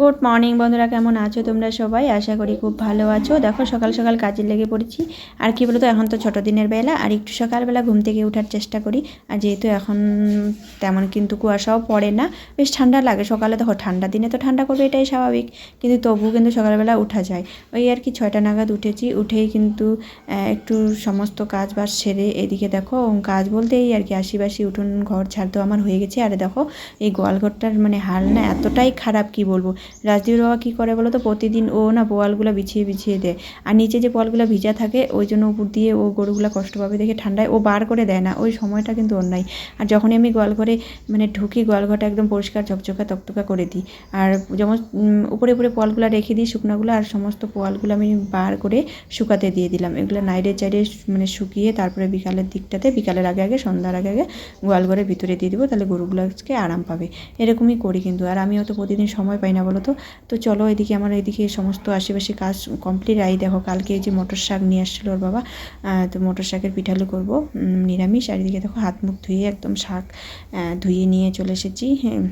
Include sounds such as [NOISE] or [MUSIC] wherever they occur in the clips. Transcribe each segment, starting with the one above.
Good morning বন্ধুরা, কেমন আছো তোমরা সবাই? আশা করি খুব ভালো আছো। দেখো, সকাল সকাল কাজে লেগে পড়েছি। আর কি বলতো, এখন তো ছোটো দিনের বেলা। আর একটু সকালবেলা ঘুম থেকে ওঠার চেষ্টা করি। আর যেহেতু এখন তেমন কিন্তু কুয়াশাও পড়ে না, বেশ ঠান্ডা লাগে। সকালে দেখো, ঠান্ডা দিনে তো ঠান্ডা করবে, এটাই স্বাভাবিক। কিন্তু তবুও কিন্তু সকালবেলা উঠা যায়। ওই আর কি, ছয়টা নাগাদ উঠেছি। উঠেই কিন্তু একটু সমস্ত কাজ বাজ সেরে এদিকে দেখো, কাজ বলতে এই আর কি আশিবাসি উঠুন ঘর ছাড় তো আমার হয়ে গেছে। আর দেখো, এই গোয়ালঘরটার মানে হাল না এতটাই খারাপ, কি বলব? রাজদীপ বাবা কী করে বলো তো প্রতিদিন ও না পোয়ালগুলো বিছিয়ে বিছিয়ে দেয়। আর নিচে যে পোয়ালগুলো ভিজা থাকে, ওই জন্য উপর দিয়ে ও গরুগুলো কষ্ট পাবে দেখে ঠান্ডায় ও বার করে দেয় না। ওই সময়টা কিন্তু নাই। আর যখনই আমি গোয়াল ঘরে মানে ঢুকি গোয়াল ঘরটা একদম পরিষ্কার, ঝকঝকা, তকতকা করে দিই। আর যেমন উপরে উপরে পোয়ালগুলো রেখে দিই শুকনাগুলো, আর সমস্ত পোয়ালগুলো আমি বার করে শুকাতে দিয়ে দিলাম। এগুলো নাইডে চাইডে মানে শুকিয়ে তারপরে বিকালের দিকটাতে, বিকালের আগে আগে, সন্ধ্যার আগে আগে গোয়াল ঘরের ভিতরে দিয়ে দেবো, তাহলে গরুগুলো আজকে আরাম পাবে। এরকমই করি কিন্তু। আর আমিও তো প্রতিদিন সময় পাই না তো তো চলো এদিকে আমার এদিকে সমস্ত আশেপাশে কাজ কমপ্লিট আই দেখো কালকে যে মটর শাক নিয়ে আসছিল ওর বাবা তো মটর শাকের পিঠালু করব নিরামিষ। আর এদিকে দেখো হাত মুখ ধুয়ে একদম শাক ধুয়ে নিয়ে চলে এসেছি হ্যাঁ।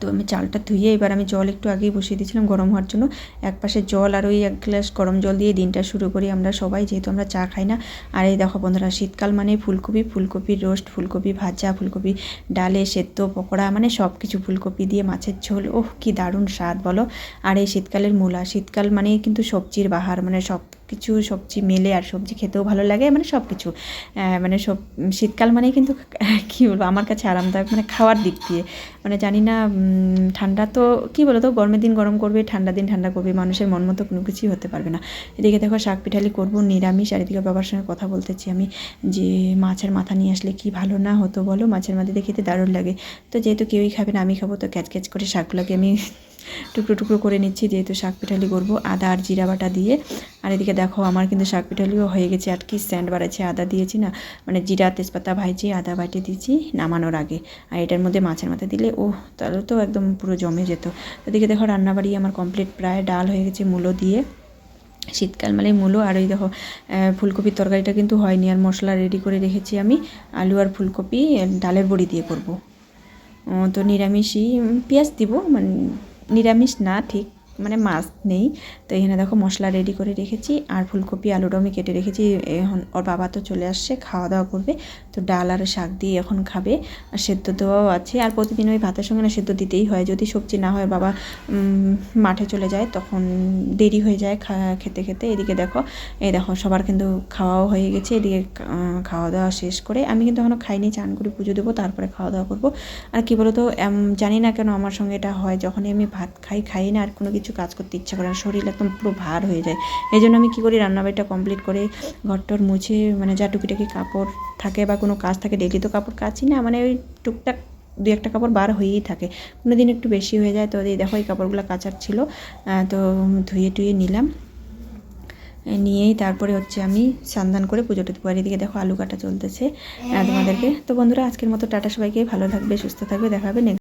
তো আমি চালটা ধুয়ে এবার আমি জল একটু আগেই বসিয়ে দিয়েছিলাম গরম হওয়ার জন্য। এক পাশে জল আর ওই এক গ্লাস গরম জল দিয়ে দিনটা শুরু করি আমরা সবাই, যেহেতু আমরা চা খাই না। আর এই দেখো বন্ধুরা, শীতকাল মানে ফুলকপি ফুলকপির রোস্ট, ফুলকপি ভাজা, ফুলকপি ডালে সেদ্ধ পকোড়া মানে সব কিছু ফুলকপি দিয়ে মাছের ঝোল। ওহ, কি দারুণ স্বাদ বলো। আর এই শীতকালের মূলা, শীতকাল মানে কিন্তু সবজির বাহার মানে সব কিছু সবজি মেলে আর সবজি খেতেও ভালো লাগে মানে সব কিছু মানে সব, শীতকাল মানেই কিন্তু [LAUGHS] কী বলব, আমার কাছে আরামদায়ক মানে খাওয়ার দিক দিয়ে। মানে জানি না ঠান্ডা তো, কী বলো তো গরমের দিন গরম করবে, ঠান্ডা দিন ঠান্ডা করবে, মানুষের মন মতো কোনো কিছুই হতে পারবে না। এদিকে দেখো, শাক পিঠালি করব, নিরামিষ, আর এদিকে বাবার সঙ্গে কথা বলতেছি আমি, যে মাছের মাথা নিয়ে আসলে কি ভালো না হতো বলো? মাছের মাথা খেতে দারুণ লাগে। তো যেহেতু কেউই খাবে না, আমি খাব, তো ক্যাচ ক্যাচ করে শাকগুলোকে আমি টুকরো টুকরো করে নিচ্ছি, যেহেতু শাক পিঠালি করব, আদা আর জিরা বাটা দিয়ে। আর এদিকে দেখো, আমার কিন্তু শাক পিঠালিও হয়ে গেছে, আর কি স্ট্যান্ড বাড়াচ্ছে, আদা দিয়েছি না মানে জিরা, তেজপাতা ভাইজি আদা বাটি দিয়েছি নামানোর আগে। আর এটার মধ্যে মাছের মাথা দিলে ও তাহলে তো একদম পুরো জমে যেত। এদিকে দেখো, রান্নাবাড়ি আমার কমপ্লিট প্রায় ডাল হয়ে গেছে মূলো দিয়ে। শীতকাল মানে মূলো, আর ওই দেখো ফুলকপির তরকারিটা কিন্তু হয়নি, আর মশলা রেডি করে রেখেছি আমি, আলু আর ফুলকপি, ডালের বড়ি দিয়ে করব। তো নিরামিষই পেঁয়াজ দিব মানে নিরামিষ না ঠিক? মানে মাছ নেই। তো এখানে দেখো মশলা রেডি করে রেখেছি, আর ফুলকপি আলুটা আমি কেটে রেখেছি। এখন ওর বাবা তো চলে আসছে খাওয়া দাওয়া করবে। তো ডাল আর শাক দিয়ে এখন খাবে। আর সেদ্ধ দেওয়াও আছে। আর প্রতিদিন ওই ভাতের সঙ্গে না সেদ্ধ দিতেই হয়। যদি সবজি না হয়, বাবা মাঠে চলে যায়, তখন দেরি হয়ে যায় খেতে খেতে। এদিকে দেখো, এই দেখো, সবার কিন্তু খাওয়াও হয়ে গেছে। এদিকে খাওয়া দাওয়া শেষ করে। আমি কিন্তু এখনও খাইনি, চান করে পুজো দেবো, তারপরে খাওয়া দাওয়া করব। আর কি বলতো জানি না কেন আমার সঙ্গে এটা হয়। যখনই আমি ভাত খাই খাই না, আর কোনো কিছু কাজ করতে ইচ্ছা করে না, শরীর একদম পুরো ভার হয়ে যায়। এই জন্য আমি কী করি, রান্নাবাড়িটা কমপ্লিট করে ঘরটর মুছে মানে যা টুকিটাকি কাপড় থাকে বা কোনো কাজ থাকে ডেলি তো কাপড় কাচি না মানে ওই টুকটাক দু একটা কাপড় বার হয়েই থাকে। কোনো দিন একটু বেশি হয়ে যায়, তো এই দেখো এই কাপড়গুলো কাচার ছিল তো ধুয়ে টুয়ে নিলাম। নিয়েই তারপরে হচ্ছে আমি সান্দান করে পুজোটা দেবো আর এদিকে দেখো আলু কাটা চলতেছে তোমাদেরকে। তো বন্ধুরা, আজকের মতো টাটা, সবাইকে ভালো থাকবে, সুস্থ থাকবে, দেখা হবে next